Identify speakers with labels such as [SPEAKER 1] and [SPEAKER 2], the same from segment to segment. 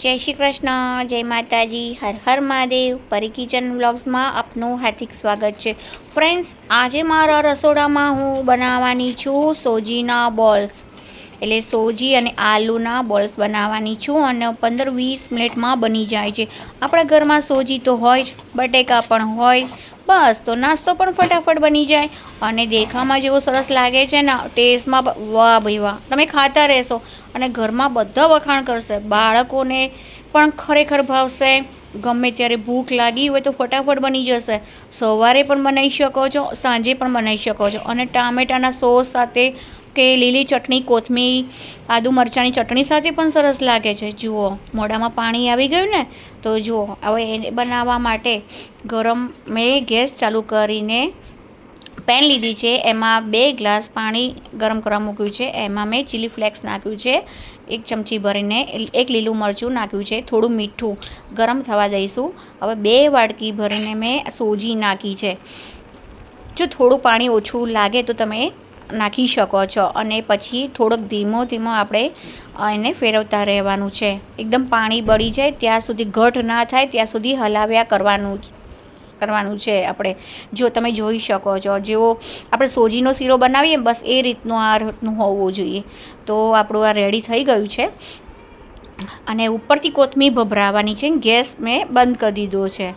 [SPEAKER 1] જય શ્રી કૃષ્ણ, જય માતાજી, હર હર મહાદેવ. પરી કિચન વ્લોગ્સમાં આપનું હાર્દિક સ્વાગત છે. ફ્રેન્ડ્સ, આજે મારા રસોડામાં હું બનાવવાની છું સોજીના બોલ્સ. એટલે સોજી અને આલુના બોલ્સ બનાવવાની છું અને પંદર વીસ મિનિટમાં બની જાય છે. આપણા ઘરમાં સોજી તો હોય જ, બટેકા પણ હોય. બસ, તો નાસ્તો પણ ફટાફટ બની જાય અને દેખામાં જેવો સરસ લાગે છે ને, ટેસ્ટમાં વાહ ભાઈ વાહ. તમે ખાતા રહેશો. અને ઘરમાં બધા વખાણ કરશે. બાળકોને પણ ખરેખર ભાવશે. ગમે ત્યારે ભૂખ લાગી હોય તો ફટાફટ બની જશે. સવારે પણ બનાવી શકો છો, સાંજે પણ બનાવી શકો છો. અને ટામેટાના સોસ સાથે કે લીલી ચટણી, કોથમીર, આદુ મરચાંની ચટણી સાથે પણ સરસ લાગે છે. જુઓ, મોઢામાં પાણી આવી ગયું ને? તો જુઓ, હવે એને બનાવવા માટે ગરમ મેં ગેસ ચાલુ કરીને પેન લીધી છે, એમાં બે ગ્લાસ પાણી ગરમ કરવા મૂક્યું છે, એમાં મેં ચીલી ફ્લેક્સ નાખ્યું છે, એક ચમચી ભરીને, એક લીલું મરચું નાખ્યું છે, થોડું મીઠું ગરમ થવા દઈશું, હવે બે વાડકી ભરીને મેં સોજી નાખી છે. જો થોડું પાણી ઓછું લાગે તો તમે નાખી શકો છો, અને પછી થોડોક ધીમો ધીમો આપણે એને ફેરવતા રહેવાનું છે. એકદમ પાણી બળી જાય, ત્યાં સુધી ઘટ ના થાય, ત્યાં સુધી હલાવ્યા કરવાનું કરવાનું છે. આપણે જો તમે જોઈ શકો છો, જેવો આપણે સોજીનો શીરો બનાવીએ બસ એ રીતનું આ રીતનું હોવું જોઈએ. તો આપણું આ રેડી થઈ ગયું છે. અને ઉપરથી કોથમીર ભભરાવાની છે ગેસ મેં બંધ કરી દીધો છે.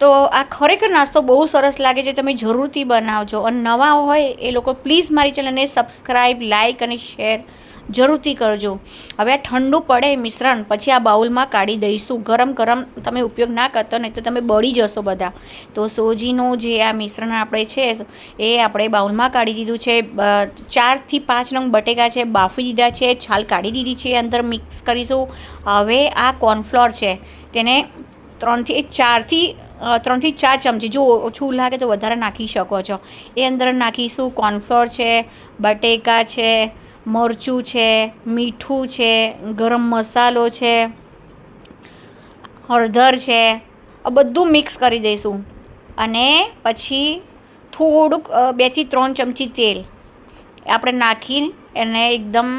[SPEAKER 1] તો આ ખરેખર નાસ્તો બહુ સરસ લાગે છે, તમે જરૂરથી બનાવજો. અને નવા હોય એ લોકો પ્લીઝ મારી ચેનલને સબસ્ક્રાઈબ લાઇક અને શેર જરૂરથી કરજો. હવે આ ઠંડુ પડે મિશ્રણ, પછી આ બાઉલમાં કાઢી દઈશું. ગરમ ગરમ તમે ઉપયોગ ના કરતો, નહીં તો તમે બળી જશો બધા. તો સોજીનું જે આ મિશ્રણ આપણે છે, એ આપણે બાઉલમાં કાઢી દીધું છે. ચારથી પાંચ નંગ બટેકા છે, બાફી દીધા છે, છાલ કાઢી દીધી છે, અંદર મિક્સ કરીશું. હવે આ કોર્નફ્લોર છે, તેને ત્રણથી, ચારથી ત્રણથી ચાર ચમચી, જો ઓછું લાગે તો વધારે નાખી શકો છો. એ અંદર નાખીશું કોર્નફ્લોર છે, બટેકા છે મરચું છે, મીઠું છે, ગરમ મસાલો છે, હળદર છે, આ બધું મિક્સ કરી દઈશું. અને પછી થોડુંક બેથી ત્રણ ચમચી તેલ. આપણે નાખી એને એકદમ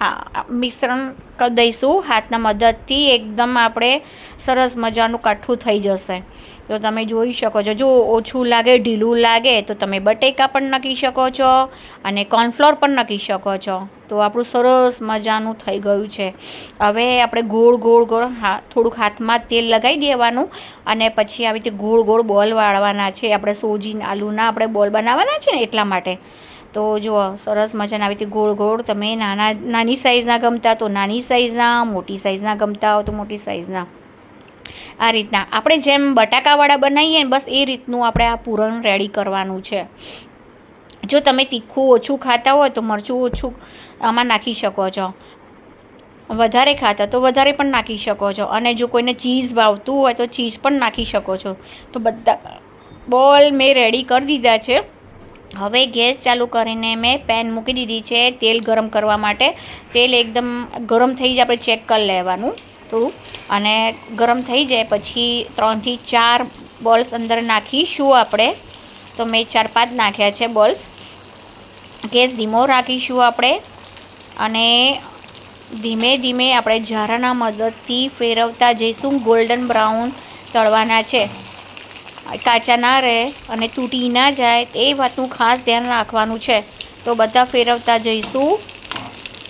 [SPEAKER 1] હા મિશ્રણ કરી દઈશું. હાથના મદદથી એકદમ આપણે સરસ મજાનું કાઠું થઈ જશે. તો તમે જોઈ શકો છો. જો ઓછું લાગે, ઢીલું લાગે, તો તમે બટેકા પણ નાખી શકો છો અને કોર્નફ્લોર પણ નાખી શકો છો. તો આપણું સરસ મજાનું થઈ ગયું છે. હવે આપણે ગોળ ગોળ ગોળ હા, થોડુંક હાથમાં તેલ લગાવી દેવાનું અને પછી આવી રીતે ગોળ ગોળ બોલ વાળવાના છે. આપણે સોજી આલુના આપણે બોલ બનાવવાના છે ને એટલા માટે. તો જુઓ સરસ મજાના આવી રીતે ગોળ ગોળ તમે નાના નાની સાઇઝના ગમતા તો નાની સાઇઝના મોટી સાઇઝના ગમતા હો તો મોટી સાઇઝના આ રીતના. આપણે જેમ બટાકાવાળા બનાવીએ બસ એ રીતનું આપણે આ પૂરણ રેડી કરવાનું છે. જો તમે તીખું ઓછું ખાતા હોય તો મરચું ઓછું આમાં નાખી શકો છો. વધારે ખાતા તો વધારે પણ નાખી શકો છો. અને જો કોઈને ચીઝ ભાવતું હોય તો ચીઝ પણ નાખી શકો છો. તો બધા બોલ મેં રેડી કરી દીધા છે. હવે ગેસ ચાલુ કરીને મેં પેન મૂકી દીધી છે તેલ ગરમ કરવા માટે. તેલ એકદમ ગરમ થઈ જાય, આપણે ચેક કરી લેવાનું. થોડું અને ગરમ થઈ જાય પછી ત્રણથી ચાર બોલ્સ અંદર નાખીશું આપણે. તો મેં ચાર પાંચ નાખ્યા છે બોલ્સ. ગેસ ધીમો રાખીશું આપણે અને ધીમે ધીમે આપણે ઝારાના મદદથી ફેરવતા જઈશું. ગોલ્ડન બ્રાઉન તળવાના છે. કાચા ના રહે અને તૂટી ના જાય, એ વાતનું ખાસ ધ્યાન રાખવાનું છે. તો બધા ફેરવતા જઈશું.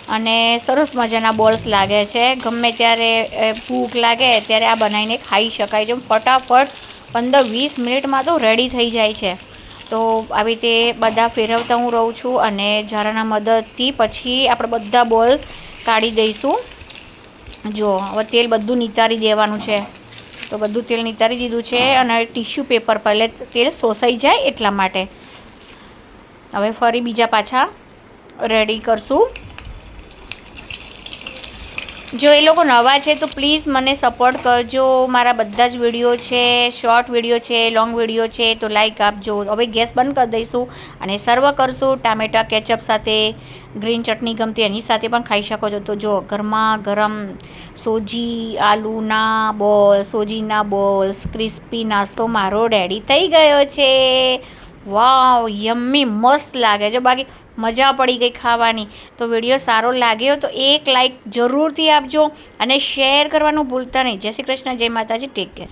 [SPEAKER 1] અને સરસ મજાના બોલ્સ લાગે છે. ગમે ત્યારે ભૂખ લાગે ત્યારે આ બનાવીને ખાઈ શકાય છે. ફટાફટ પંદર વીસ મિનિટમાં તો રેડી થઈ જાય છે. તો આવી રીતે બધા ફેરવતા હું રહું છું અને ઝારાના મદદથી પછી આપણે બધા બોલ્સ કાઢી દઈશું. જો, હવે તેલ બધું નિતારી દેવાનું છે. તો બધું તેલ નિતારી દીધું છે અને ટીશ્યુ પેપર પહેલે તેલ શોષાઈ જાય એટલા માટે. હવે ફરી બીજા પાછા રેડી કરશું. જો એ લોકો નવા છે, તો પ્લીઝ મને સપોર્ટ કરજો. મારા બધા જ વીડિયો છે, શોર્ટ વીડિયો છે, લોંગ વીડિયો છે, તો લાઈક આપજો. હવે ગેસ બંધ કરી દઈશું અને સર્વ કરશું ટામેટા કેચઅપ સાથે, ગ્રીન ચટણી ગમતી એની સાથે પણ ખાઈ શકો છો. તો જો ગરમા ગરમ સોજી, આલુના બોલ, સોજીના બોલ્સ, ક્રિસ્પી નાસ્તો મારો રેડી થઈ ગયો છે. વાવ, યમ્મી, મસ્ત લાગે. છે બાકી મજા પડી ગઈ ખાવાની. તો વીડિયો સારો લાગ્યો તો એક લાઈક જરૂરથી આપજો અને શેર કરવાનું ભૂલતા નહીં. જય શ્રી કૃષ્ણ, જય માતાજી ટેક કેર